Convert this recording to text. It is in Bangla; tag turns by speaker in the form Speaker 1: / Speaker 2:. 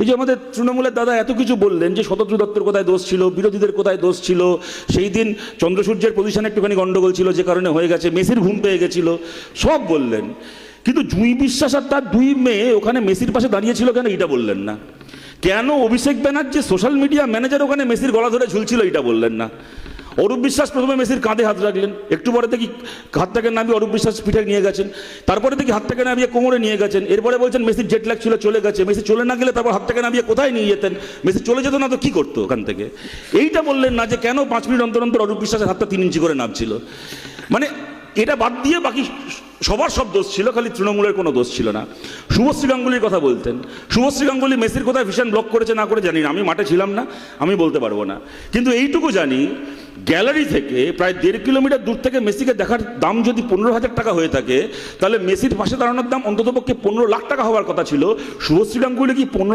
Speaker 1: এই যে আমাদের তৃণমূলের দাদা এত কিছু বললেন যে শতদ্রু দত্তের কোথায় দোষ ছিল, বিরোধীদের কোথায় দোষ ছিল, সেই দিন চন্দ্রসূর্যের পজিশনে একটুখানি গন্ডগোল ছিল যে কারণে হয়ে গেছে, মেসির ঘুম পেয়ে গেছিল, সব বললেন। কিন্তু জুঁই বিশ্বাস আর তার দুই মেয়ে ওখানে মেসির পাশে দাঁড়িয়েছিল কেন এটা বললেন না? কেন Abhishek Banerjee social media manager ওখানে মেসির গলা ধরে ঝুলছিল এটা বললেন না? অরূপ বিশ্বাস প্রথমে মেসির কাঁধে হাত রাখলেন। একটু পরে দেখি হাতটাকে নামিয়ে অরূপ বিশ্বাস পিঠে নিয়ে গেছেন। তারপরে দেখি হাতটাকে নামিয়ে কোমরে নিয়ে গেছেন। এরপরে বলছেন মেসির জেট ল্যাগ ছিল, চলে গেছে। মেসি চলে না গেলে তারপর হাতটাকে নামিয়ে কোথায় নিয়ে যেতেন? মেসি চলে যেত না তো কি করতো ওখান থেকে? এইটা বললেন না যে কেন পাঁচ মিনিট অন্তর অন্তর অরূপ বিশ্বাসের হাতটা তিন ইঞ্চি করে নামছিল। মানে এটা বাদ দিয়ে বাকি সবার সব দোষ ছিল, খালি তৃণমূলের কোনো দোষ ছিল না। শুভশ্রী গাঙ্গুলির কথা বলতেন। শুভশ্রী গাঙ্গুলি মেসির কোথায় ভীষণ ব্লক করেছে না করে জানি না, আমি মাঠে ছিলাম না, আমি বলতে পারব না। কিন্তু এইটুকু জানি গ্যালারি থেকে প্রায় দেড় কিলোমিটার দূর থেকে মেসিকে দেখার দাম যদি পনেরো হাজার টাকা হয়ে থাকে, তাহলে মেসির পাশে দাঁড়ানোর দাম অন্ততপক্ষে পনেরো লাখ টাকা হওয়ার কথা ছিল। শুভশ্রী গাঙ্গুলি কি পনেরো